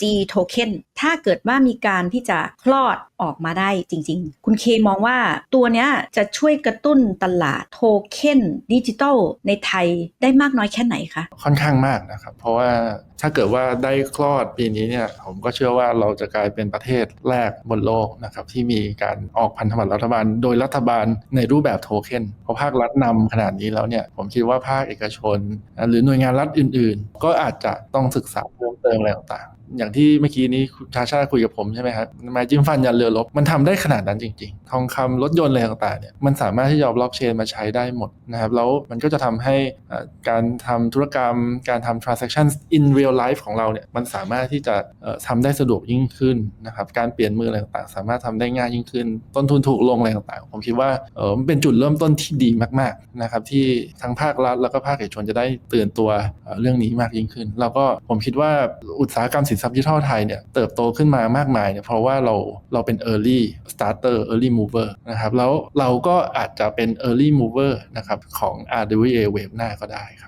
G token ถ้าเกิดว่ามีการที่จะคลอดออกมาได้จริง ๆ คุณเคมองว่าตัวเนี้ยจะช่วยกระตุ้นตลาดโทเค็นดิจิตอลในไทยได้มากน้อยแค่ไหนคะ ค่อนข้างมากนะครับ เพราะว่าถ้าเกิดว่าได้คลอดปีนี้เนี่ยผมก็เชื่อว่าเราจะกลายเป็นประเทศแรกบนโลกนะครับที่มีการออกพันธบัตรรัฐบาล โดยรัฐบาลในรูปแบบโทเค็นเพราะภาครัฐนำขนาดนี้แล้วเนี่ยผมคิดว่าภาคเอกชน หรือหน่วยงานรัฐอื่น ๆ ก็อาจจะต้องศึกษาเพิ่มเติมอะไรต่างอย่างที่เมื่อกี้นี้คุณชาชาคุยกับผมใช่ไหมครับม้จิ้มฟันยันเรือรบมันทำได้ขนาดนั้นจริง ๆ ทองคำรถยนต์อะไรต่างๆเนี่ยมันสามารถที่จะเอาบล็อกเชนมาใช้ได้หมดนะครับแล้วมันก็จะทำให้การทำธุรกรรม การทำ transaction in real life ของเราเนี่ยมันสามารถที่จะเอ่อทำได้สะดวกยิ่งขึ้นนะครับการเปลี่ยนมืออะไรต่างๆ สามารถทำได้ง่ายยิ่งขึ้น ต้นทุนถูกลงอะไรต่างๆ ผมคิดว่าเออมันเป็นจุดเริ่มต้นที่ดีมากๆนะครับที่ทั้งภาครัฐแล้วก็ภาคเอกชนจะได้ตื่นตัวเอ่อเรื่องนี้มากยิ่งขึ้น แล้วก็ผมคิดว่าอุตสาหกรรมสินทรัพย์ดิจิทัลไทยเนี่ยเติบโตขึ้นมามากมายเนี่ยเพราะว่าเราเราเป็น early starter early mover นะครับแล้วเราก็อาจจะเป็น early mover นะครับของ RWA wave หน้าก็ได้ครับ